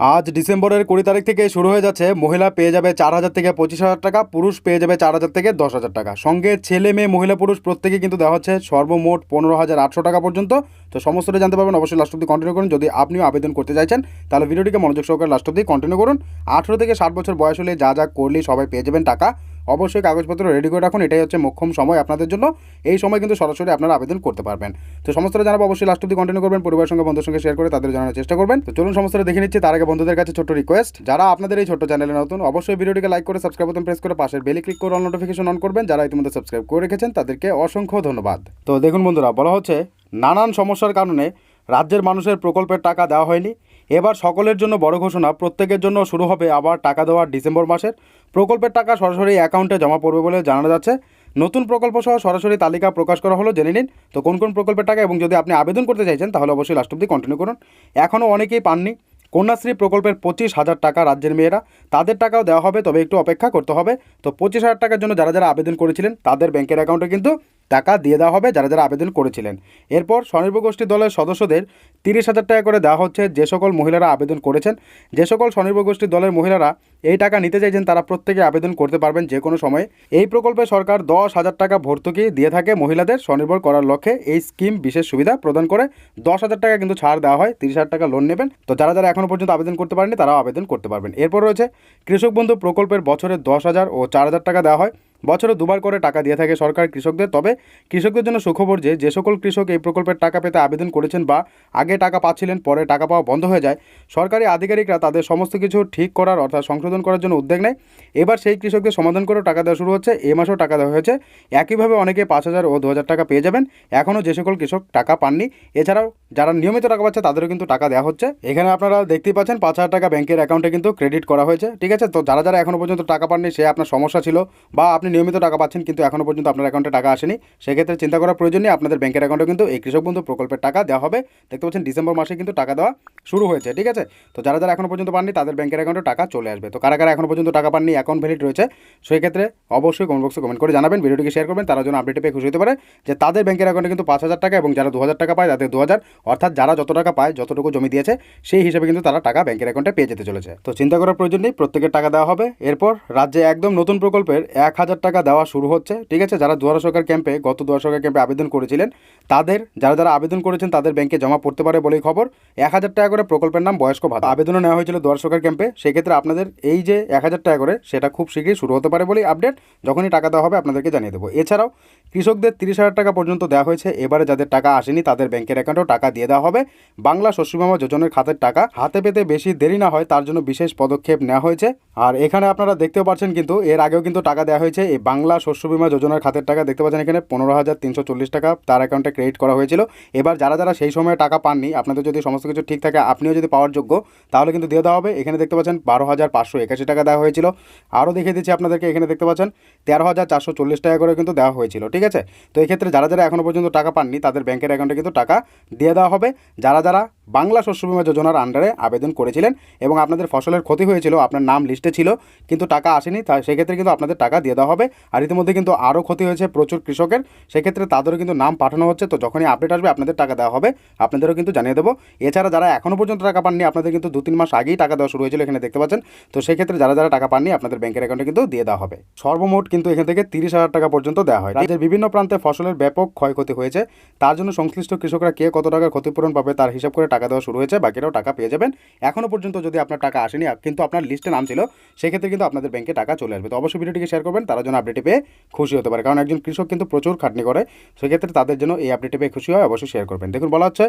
আজ ডিসেম্বরের কুড়ি তারিখ থেকে শুরু হয়ে যাচ্ছে, মহিলা পেয়ে যাবে চার হাজার থেকে পঁচিশ হাজার টাকা, পুরুষ পেয়ে যাবে চার হাজার থেকে দশ হাজার টাকা। সঙ্গে ছেলে, মেয়ে, মহিলা, পুরুষ প্রত্যেকে কিন্তু দেওয়া হচ্ছে সর্বমোট পনেরো হাজার আটশো টাকা পর্যন্ত। তো সমস্তটা জানতে পারবেন, অবশ্যই লাস্ট অব্দি কন্টিনিউ করুন। যদি আপনিও আবেদন করতে চাইছেন, তাহলে ভিডিওটিকে মনোযোগ সহকারে লাস্ট অব্দি কন্টিনিউ করুন। আঠেরো থেকে ষাট বছর বয়স হলে যা যা করলে সবাই পেয়ে যাবেন টাকা। অবশ্যই কাগজপত্র রেডি করে রাখুন, এটাই হচ্ছে মোক্ষম সময় আপনাদের জন্য। এই সময় কিন্তু সরাসরি আপনারা আবেদন করতে পারবেন। তো সমস্তটা জানাব, অবশ্যই লাস্ট অব্দি কন্টিনিউ করবেন, পরিবারের সঙ্গে বন্ধুর সঙ্গে শেয়ার করে তাদের জানানোর চেষ্টা করবেন। তো চলুন সমস্তটা দেখে নিচ্ছি, তার আগে বন্ধুদের কাছে ছোট্ট রিকোয়েস্ট যারা আপনাদের এই ছোট্ট চ্যানেলে নতুন, অবশ্যই ভিডিওটিকে লাইক করে সাবস্ক্রাইব বাটন প্রেস করে পাশের বেলে ক্লিক করে অল নোটিফিকেশন অন করবেন। যারা ইতিমধ্যে সাবস্ক্রাইব করে রেখেছেন, তাদেরকে অসংখ্য ধন্যবাদ। তো দেখুন বন্ধুরা, বলা হচ্ছে, নানান সমস্যার কারণে রাজ্যের মানুষের প্রকল্পের টাকা দেওয়া হয়নি। এবার সকলের জন্য বড় ঘোষণা, প্রত্যেকের জন্য শুরু হবে আবার টাকা দেওয়ার ডিসেম্বর মাসের। প্রকল্পের টাকা সরাসরি অ্যাকাউন্টে জমা পড়বে বলে জানা যাচ্ছে। নতুন প্রকল্প সহ সরাসরি তালিকা প্রকাশ করা হলো, জেনে নিন। তো কোন কোন প্রকল্পের টাকা এবং যদি আপনি আবেদন করতে চাইছেন, তাহলে অবশ্যই লাস্ট অব্দি কন্টিনিউ করুন। এখনও অনেকেই পাননি। কন্যাশ্রী প্রকল্পের পঁচিশ হাজার টাকা রাজ্যের মেয়েরা, তাদের টাকাও দেওয়া হবে, তবে একটু অপেক্ষা করতে হবে। তো পঁচিশ হাজার টাকার জন্য যারা যারা আবেদন করেছিলেন, তাদের ব্যাংকের অ্যাকাউন্টে কিন্তু টাকা দিয়ে দেওয়া হবে যারা যারা আবেদন করেছিলেন। এরপর স্বনির্ভর গোষ্ঠী দলের সদস্যদের তিরিশ হাজার টাকা করে দেওয়া হচ্ছে। যে সকল মহিলারা আবেদন করেছেন, যে সকল স্বনির্ভর গোষ্ঠী দলের মহিলারা এই টাকা নিতে চাইছেন, তারা প্রত্যেকে আবেদন করতে পারবেন যে কোনো সময়ে। এই প্রকল্পে সরকার দশ হাজার টাকা ভর্তুকি দিয়ে থাকে মহিলাদের স্বনির্ভর করার লক্ষ্যে। এই স্কিম বিশেষ সুবিধা প্রদান করে দশ হাজার টাকা কিন্তু ছাড় দেওয়া হয়। তিরিশ হাজার টাকা লোন নেবেন। তো যারা যারা এখনও পর্যন্ত আবেদন করতে পারেনি তারাও আবেদন করতে পারবেন। এরপর রয়েছে কৃষক বন্ধু প্রকল্পের বছরে দশ হাজার ও চার হাজার টাকা দেওয়া হয়। বছরে দুবার করে টাকা দিয়ে থাকে সরকার কৃষকদের। তবে কৃষকদের জন্য সুখবর যে যে সকল কৃষক এই প্রকল্পের টাকা পেতে আবেদন করেছেন বা আগে টাকা পাচ্ছিলেন, পরে টাকা পাওয়া বন্ধ হয়ে যায়, সরকারি আধিকারিকরা তাদের সমস্ত কিছু ঠিক করার অর্থাৎ সংশোধন করার জন্য উদ্যোগ নেয়। এবার সেই কৃষকদের সমাধান করেও টাকা দেওয়া শুরু হচ্ছে, এ মাসেও টাকা দেওয়া হয়েছে। একইভাবে অনেকে পাঁচ হাজার ও দু হাজার টাকা পেয়ে যাবেন, এখনও যে সকল কৃষক টাকা পাননি, এছাড়াও যারা নিয়মিত টাকা পাচ্ছে তাদেরও কিন্তু টাকা দেওয়া হচ্ছে। এখানে আপনারা দেখতেই পাচ্ছেন পাঁচ হাজার টাকা ব্যাংকের অ্যাকাউন্টে কিন্তু ক্রেডিট করা হয়েছে, ঠিক আছে? তো যারা যারা এখনও পর্যন্ত টাকা পাননি, সে আপনার সমস্যা ছিল বা আপনি নিয়মিত টাকা পাচ্ছেন কিন্তু এখনও পর্যন্ত আপনার অ্যাকাউন্টে টাকা আসেনি। সেক্ষেত্রে চিন্তা করার প্রয়োজন নেই, আপনাদের ব্যাংকের অ্যাকাউন্টে কিন্তু এই কৃষক বন্ধু প্রকল্পের টাকা দেওয়া হবে। দেখতে পাচ্ছেন ডিসেম্বর মাসে কিন্তু টাকা দেওয়া শুরু হয়েছে, ঠিক আছে? তো যারা যারা এখনও পর্যন্ত পাননি, তাদের ব্যাংকের অ্যাকাউন্টে টাকা চলে আসবে। তো কারা কারা এখনও পর্যন্ত টাকা পাননি অ্যাকাউন্ট ভ্যালিড রয়েছে সেই ক্ষেত্রে অবশ্যই কমেন্ট বক্সে কমেন্ট করে জানাবেন, ভিডিওটিকে শেয়ার করবেন, তারা যেন আপডেট পেয়ে খুশি হতে পারে যে তাদের ব্যাংকের অ্যাকাউন্টে কিন্তু পাঁচ হাজার টাকা এবং যারা দু হাজার টাকা পায় তাদের দু হাজার অর্থাৎ যারা যত টাকা পায়, যতটুকু জমি দিয়েছে, সেই হিসেবে কিন্তু তারা টাকা ব্যাংকের অ্যাকাউন্টে পেয়ে যেতে চলেছে। তো চিন্তা করার প্রয়োজন নেই, প্রত্যেকের টাকা দেওয়া হবে। এরপর রাজ্যে একদম নতুন প্রকল্পের এক হাজার টাকা দেওয়া শুরু হচ্ছে, ঠিক আছে? যারা দুয়ারা সরকার ক্যাম্পে, গত দুয়ারা সরকার ক্যাম্পে আবেদন করেছিলেন, তাদের, যারা যারা আবেদন করেছেন, তাদের ব্যাংকে জমা পড়তে পারে বলেই খবর। এক হাজার টাকা করে প্রকল্পের নাম বয়স্ক ভাতা। আবেদনও নেওয়া হয়েছিল দুয়ারা সরকার ক্যাম্পে। সেক্ষেত্রে আপনাদের এই যে এক হাজার টাকা করে, সেটা খুব শীঘ্রই শুরু হতে পারে বলেই আপডেট। যখনই টাকা দেওয়া হবে, আপনাদেরকে জানিয়ে দেবো। এছাড়াও, কৃষকদের তিরিশ হাজার টাকা পর্যন্ত দেওয়া হয়েছে। এবারে যাদের টাকা আসেনি, তাদের ব্যাংকের অ্যাকাউন্টেও টাকা দিয়ে দেওয়া হবে। বাংলা শস্য শস্যবিমা যোজনার খাতের টাকা হাতে পেতে বেশি দেরি না হয়, তার জন্য বিশেষ পদক্ষেপ নেওয়া হয়েছে। আর এখানে আপনারা দেখতেও পাচ্ছেন কিন্তু, এর আগেও কিন্তু টাকা দেওয়া হয়েছে। এই বাংলা শস্য বিমা যোজনার খাতের টাকা দেখতে পাচ্ছেন এখানে পনেরো হাজার তিনশো চল্লিশ টাকা তার অ্যাকাউন্টে ক্রেডিট করা হয়েছিল। এবার যারা যারা সেই সময় টাকা পাননি, আপনাদের যদি সমস্ত কিছু ঠিক থাকে, আপনিও যদি পাওয়ার যোগ্য, তাহলে কিন্তু দিয়ে দেওয়া হবে। এখানে দেখতে পাচ্ছেন বারো হাজার পাঁচশো একাশি টাকা দেওয়া হয়েছিল। আরও দেখিয়ে দিচ্ছি আপনাদেরকে, এখানে দেখতে পাচ্ছেন তেরো হাজার চারশো চল্লিশ টাকা করে কিন্তু দেওয়া হয়েছিল, ঠিক আছে? তো এক্ষেত্রে যারা যারা এখনও পর্যন্ত টাকা পাননি, তাদের ব্যাংকের অ্যাকাউন্টে কিন্তু টাকা দিয়ে দেওয়া হবে। যারা যারা বাংলা শস্য বিমা যোজনার আন্ডারে আবেদন করেছিলেন এবং আপনাদের ফসলের ক্ষতি হয়েছিল, আপনার নাম লিস্টে ছিল, কিন্তু টাকা আসেনি, তা সেক্ষেত্রে কিন্তু আপনাদের টাকা দিয়ে দেওয়া হবে। আর ইতিমধ্যে কিন্তু আরও ক্ষতি হয়েছে প্রচুর কৃষকের, সেক্ষেত্রে তাদেরও কিন্তু নাম পাঠানো হচ্ছে, তো যখনই আপডেট আসবে আপনাদের টাকা দেওয়া হবে, আপনাদেরও কিন্তু জানিয়ে দেবো। এছাড়া যারা এখনও পর্যন্ত টাকা পাননি, আপনাদের কিন্তু দু তিন মাস আগেই টাকা দেওয়া শুরু হয়েছিল, এখানে দেখতে পাচ্ছেন। তো সেক্ষেত্রে যারা যারা টাকা পাননি, আপনাদের ব্যাংকের অ্যাকাউন্টে কিন্তু দিয়ে দেওয়া হবে। সর্বমোট কিন্তু এখান থেকে তিরিশ হাজার টাকা পর্যন্ত দেওয়া হয়। রাজ্যের বিভিন্ন প্রান্তে ফসলের ব্যাপক ক্ষয়ক্ষতি হয়েছে। তার জন্য সংশ্লিষ্ট কৃষকরা কে কত টাকা ক্ষতিপূরণ পাবে, তার হিসাব করে টাকা দেওয়া শুরু হয়েছে, বাকিরাও টাকা পেয়ে যাবেন। এখনও পর্যন্ত যদি আপনার টাকা আসেনি কিন্তু আপনার লিস্টে নাম ছিল, সেক্ষেত্রে কিন্তু আপনাদের ব্যাংকে টাকা চলে আসবে। তো অবশ্যই ভিডিওটিকে শেয়ার করবেন, তারা যেন আপডেটে পেয়ে খুশি হতে পারে। কারণ একজন কৃষক কিন্তু প্রচুর খাটনি করে, সেক্ষেত্রে তাদের জন্য এই আপডেটে পেয়ে খুশি হয়, অবশ্যই শেয়ার করবেন। দেখুন, বলা হচ্ছে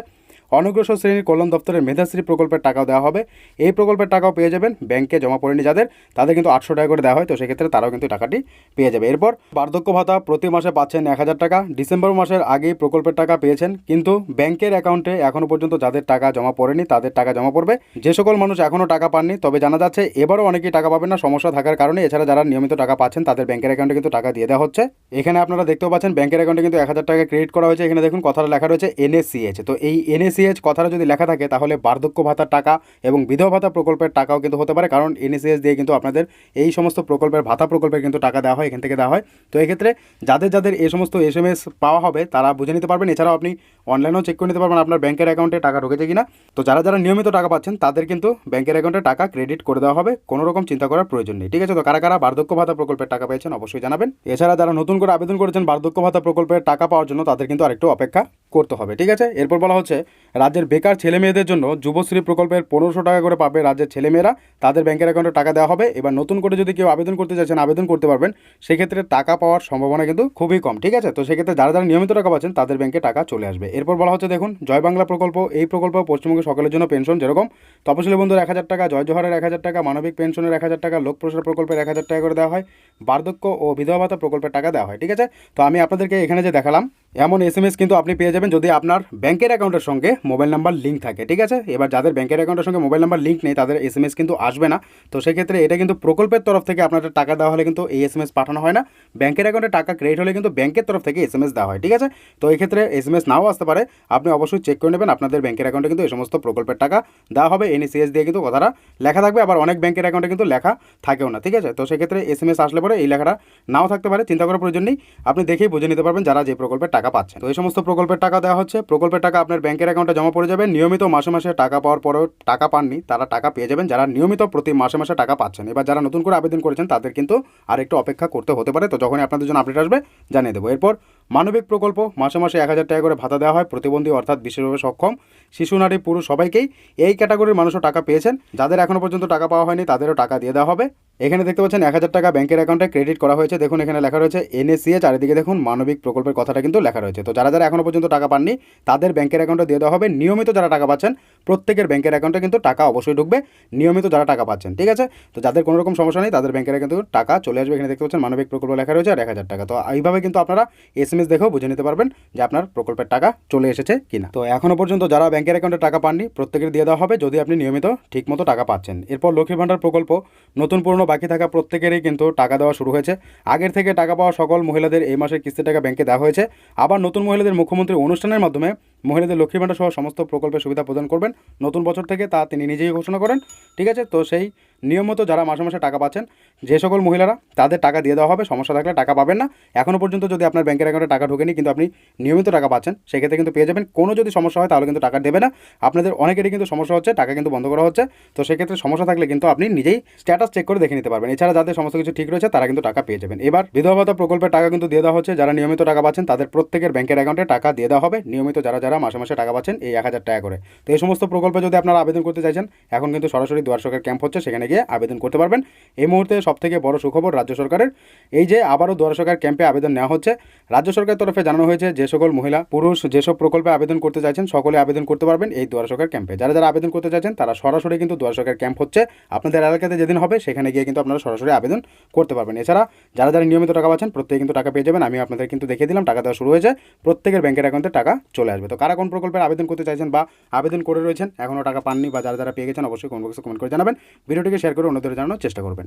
অনগ্রসর শ্রেণির কল্যাণ দপ্তরের মেধাশ্রী প্রকল্পের টাকাও দেওয়া হবে। এই প্রকল্পের টাকাও পেয়ে যাবেন ব্যাংকে জমা পড়েনি যাদের, তাদের কিন্তু আটশো টাকা করে দেওয়া হয়, তো সেক্ষেত্রে তারাও কিন্তু টাকাটি পেয়ে যাবে। এরপর বার্ধক্য ভাতা প্রতি মাসে পাচ্ছেন এক হাজার টাকা। ডিসেম্বর মাসের আগেই প্রকল্পের টাকা পেয়েছেন, কিন্তু ব্যাংকের অ্যাকাউন্টে এখনও পর্যন্ত যাদের টাকা জমা পড়েনি, তাদের টাকা জমা পড়বে। যে সকল মানুষ এখনও টাকা পাননি, তবে জানা যাচ্ছে এবারও অনেকেই টাকা পাবেন না। সমস্যা থাকার কারণে এছাড়া যারা নিয়মিত টাকা পাচ্ছেন, তাদের ব্যাংকের অ্যাকাউন্টে কিন্তু টাকা দিয়ে দেওয়া হচ্ছে। এখানে আপনারা দেখতেও পাচ্ছেন, ব্যাংকের অ্যাকাউন্টে কিন্তু এক হাজার টাকা ক্রেডিট করা হয়েছে। এখানে দেখুন কথাটা লেখা রয়েছে এনএসিএইচ তো এই এনএসিএইচ কথাটা যদি লেখা থাকে, তাহলে বার্ধক্য ভাতার টাকা এবং বিধবা ভাতা প্রকল্পের টাকাও কিন্তু হতে পারে। কারণ এনএসিএস দিয়ে কিন্তু আপনাদের এই সমস্ত প্রকল্পের, ভাতা প্রকল্পের কিন্তু টাকা দেওয়া হয়, এখান থেকে দেওয়া হয়। তো এক্ষেত্রে যাদের যাদের এই সমস্ত এস পাওয়া হবে, তারা বুঝে নিতে পারবেন। এছাড়াও আপনি অনলাইনেও চেক করে নিতে পারবেন আপনার ব্যাংকের অ্যাকাউন্টে টাকা ঢুকেছে কিনা। তো যারা যারা নিয়মিত টাকা পাচ্ছেন, তাদের কিন্তু ব্যাংকের অ্যাকাউন্টে টাকা ক্রেডিট করে দেওয়া হবে। কোনো রকম চিন্তা করার প্রয়োজন নেই, ঠিক আছে? তো কারা কারা বার্ধক্য ভাতা প্রকল্পের টাকা পেয়েছেন অবশ্যই জানাবেন। এছাড়া যারা নতুন করে আবেদন করেছেন বার্ধক্য ভাতা প্রকল্পের টাকা পাওয়ার জন্য, তাদের কিন্তু আরেকটু অপেক্ষা করতে হবে, ঠিক আছে? এরপর বলা হচ্ছে, রাজ্যের বেকার ছেলে মেয়েদের জন্য যুবশ্রী প্রকল্পের পনেরোশো টাকা করে পাবে রাজ্যের ছেলেমেয়েরা। তাদের ব্যাংকের অ্যাকাউন্টে টাকা দেওয়া হবে। এবার নতুন করে যদি কেউ আবেদন করতে চাইছেন, আবেদন করতে পারবেন। সেক্ষেত্রে টাকা পাওয়ার সম্ভাবনা কিন্তু খুবই কম, ঠিক আছে? তো সেক্ষেত্রে যারা যারা নিয়মিত টাকা পাচ্ছেন, তাদের ব্যাংকে টাকা চলে আসবে। এরপর বলা হচ্ছে, দেখুন, জয় বাংলা প্রকল্প, এই প্রকল্প পশ্চিমবঙ্গের সকলের জন্য পেনশন যেরকম। তপশিলি বন্ধুর এক হাজার টাকা, জয় জোহারের এক হাজার টাকা, মানবিক পেনশনের এক হাজার টাকা, লোক প্রসার প্রকল্পের এক হাজার টাকা করে দেওয়া হয়। বার্ধক্য ও বিধবা ভাতা প্রকল্পের টাকা দেওয়া হয়, ঠিক আছে? তো আমি আপনাদেরকে এখানে যে দেখালাম, এমন এস কিন্তু আপনি পেয়ে যাবেন যদি আপনার ব্যাংকের অ্যাকাউন্টের সঙ্গে মোবাইল নাম্বার লিঙ্ক থাকে, ঠিক আছে? এবার যাদের ব্যাংকের অ্যাকাউন্টের সঙ্গে মোবাইল নাম্বার লিঙ্ক নেই, তাদের এস কিন্তু আসবে না। তো সেক্ষেত্রে এটা কিন্তু প্রকল্পের তরফ থেকে আপনাদের টাকা দেওয়া হলে কিন্তু এই এস পাঠানো হয় না। ব্যাংকের অ্যাকাউন্টে টাকা ক্রেডিট হলে কিন্তু ব্যাংকের তরফ থেকে এস দেওয়া হয়, ঠিক আছে? তো এক্ষেত্রে এস এম এস নাও আসতে পারে, আপনি অবশ্যই চেক করে নেবেন। আপনাদের ব্যাংকের অ্যাকাউন্টে কিন্তু এই সমস্ত প্রকল্পের টাকা দেওয়া হবে। এনএসিএস দিয়ে কিন্তু কথাটা লেখা থাকবে। আবার অনেক ব্যাংকের অ্যাকাউন্টে কিন্তু লেখা থাকেও না, ঠিক আছে? তো সেক্ষেত্রে এস এম এস আসলে পরে এই লেখাটা নাও থাকতে পারে, চিন্তা করার প্রয়োজন নেই। আপনি দেখেই বুঝে নিতে পারবেন যারা যে প্রকল্পের টাকা পাচ্ছেন। তো এই সমস্ত প্রকল্পের টাকা দেওয়া হচ্ছে। প্রকল্পের টাকা আপনার ব্যাংকের অ্যাকাউন্টে জমা পড়ে যাবে। নিয়মিত মাসে মাসে টাকা পাওয়ার পরেও টাকা পাননি, তারা টাকা পেয়ে যাবেন। যারা নিয়মিত প্রতি মাসে মাসে টাকা পাচ্ছেন, এবার যারা নতুন করে আবেদন করেছেন, তাদের কিন্তু আর একটু অপেক্ষা করতে হতে পারে। তো যখনই আপনাদের জন্য আপডেট আসবে, জানিয়ে দেবো। এরপর মানবিক প্রকল্প, মাসে মাসে এক হাজার টাকা করে ভাতা দেওয়া হয়, প্রতিবন্ধী অর্থাৎ বিশেষভাবে সক্ষম, শিশু, নারী, পুরুষ সবাইকেই এই ক্যাটাগরির মানুষও টাকা পেয়েছেন। যাদের এখনও পর্যন্ত টাকা পাওয়া হয়নি, তাদেরও টাকা দিয়ে দেওয়া হবে। এখানে দেখতে পাচ্ছেন এক হাজার টাকা ব্যাংকের অ্যাকাউন্টে ক্রেডিট করা হয়েছে। দেখুন, এখানে লেখা রয়েছে এনএসিএ, চারিদিকে দেখুন মানবিক প্রকল্পের কথাটা কিন্তু লেখা রয়েছে। তো যারা যারা এখনও পর্যন্ত টাকা পাননি, তাদের ব্যাংকের অ্যাকাউন্টে দিয়ে দেওয়া হবে। নিয়মিত যারা টাকা পাচ্ছেন, প্রত্যেকের ব্যাংকের অ্যাকাউন্টে কিন্তু টাকা অবশ্যই ঢুকবে। নিয়মিত যারা টাকা পাচ্ছেন, ঠিক আছে? তো যাদের কোনো রকম সমস্যা নেই, তাদের ব্যাংকের কিন্তু টাকা চলে আসবে। এখানে দেখতে পাচ্ছেন মানবিক প্রকল্প লেখা রয়েছে আর এক হাজার টাকা। তো এইভাবে কিন্তু আপনারা এস এম এস দেখেও বুঝে নিতে পারবেন যে আপনার প্রকল্পের টাকা চলে এসেছে কিনা। তো এখনও পর্যন্ত যারা ব্যাংকের অ্যাকাউন্টে টাকা পাননি, প্রত্যেকের দিয়ে দেওয়া হবে যদি আপনি নিয়মিত ঠিকমতো টাকা পাচ্ছেন। এরপর লক্ষ্মী ভাণ্ডার প্রকল্প, নতুন পুরনো বাকি থাকা প্রত্যেকেরই কিন্তু টাকা দেওয়া শুরু হয়েছে। আগের থেকে টাকা পাওয়া সকল মহিলাদের এই মাসের কিস্তি টাকা ব্যাংকে দেওয়া হয়েছে। আবার নতুন মহিলাদের মুখ্যমন্ত্রী অনুষ্ঠানের মাধ্যমে মহিলাদের লক্ষ্মী ভাণ্ডার সহ সমস্ত প্রকল্পের সুবিধা প্রদান করবেন। নতুন বছর থেকে তা তিনি নিজেই ঘোষণা করেন। ঠিক আছে? তো সেই নিয়মিত যারা মাসে মাসে টাকা পাচ্ছেন, যে সকল মহিলারা, তাদের টাকা দিয়ে দেওয়া হবে। সমস্যা থাকলে টাকা পাবেন না। এখনও পর্যন্ত যদি আপনার ব্যাংকের অ্যাকাউন্টে টাকা ঢোকেনি, কিন্তু আপনি নিয়মিত টাকা পাচ্ছেন, সেক্ষেত্রে কিন্তু পেয়ে যাবেন। কোনো যদি সমস্যা হয়, তাহলে কিন্তু টাকা দেবে না। আপনাদের অনেকেরই কিন্তু সমস্যা হচ্ছে, টাকা কিন্তু বন্ধ করা হচ্ছে। তো সেক্ষেত্রে সমস্যা থাকলে কিন্তু আপনি নিজেই স্ট্যাটাস চেক করে দেখে নিতে পারবেন। এছাড়া যাদের সমস্ত কিছু ঠিক রয়েছে, তারা কিন্তু টাকা পেয়ে যাবেন। এবার বিধবা ভাতা প্রকল্পের টাকা কিন্তু দিয়ে দেওয়া হচ্ছে। যারা নিয়মিত টাকা পাচ্ছেন, তাদের প্রত্যেকের ব্যাংকের অ্যাকাউন্টে টাকা দিয়ে দেওয়া হবে। নিয়মিত যারা যারা মাসে মাসে টাকা পাচ্ছেন এই এক হাজার টাকা করে। তো এই সমস্ত প্রকল্পে যদি আপনারা আবেদন করতে চাইছেন, এখন কিন্তু সরাসরি দুয়ার সরকার ক্যাম্প হচ্ছে, সেখানে গিয়ে আবেদন করতে পারবেন। এই মুহূর্তে সবথেকে বড় সুখবর রাজ্য সরকারের, এই যে আবারও দুয়ার সরকার ক্যাম্পে আবেদন নেওয়া হচ্ছে, রাজ্য সরকারের তরফে জানানো হয়েছে যে সকল মহিলা, পুরুষ যেসব প্রকল্পে আবেদন করতে চাইছেন, সকলে আবেদন করতে পারবেন এই দুয়ার সরকার ক্যাম্পে। যারা যারা আবেদন করতে চাইছেন, তারা সরাসরি কিন্তু দুয়ার সরকার ক্যাম্প হচ্ছে। আপনাদের এলাকাতে যেদিন হবে, সেখানে গিয়ে কিন্তু আপনারা সরাসরি আবেদন করতে পারবেন। এছাড়া যারা যারা নিয়মিত টাকা পাচ্ছেন, প্রত্যেকে কিন্তু টাকা পেয়ে যাবেন। আমি আপনাদের কিন্তু দেখিয়ে দিলাম, টাকা দেওয়া শুরু হয়েছে। প্রত্যেকের ব্যাংকের অ্যাকাউন্টে টাকা চলে আসবে। কারা কোন প্রকল্পের আবেদন করতে চাইছেন বা আবেদন করে রয়েছেন এখনও টাকা পাননি বা যারা যারা পেয়ে গেছেন অবশ্যই কোন বক্সে কমেন্ট করে জানাবেন। ভিডিওটিকে শেয়ার করে অন্যদের জানানোর চেষ্টা করবেন।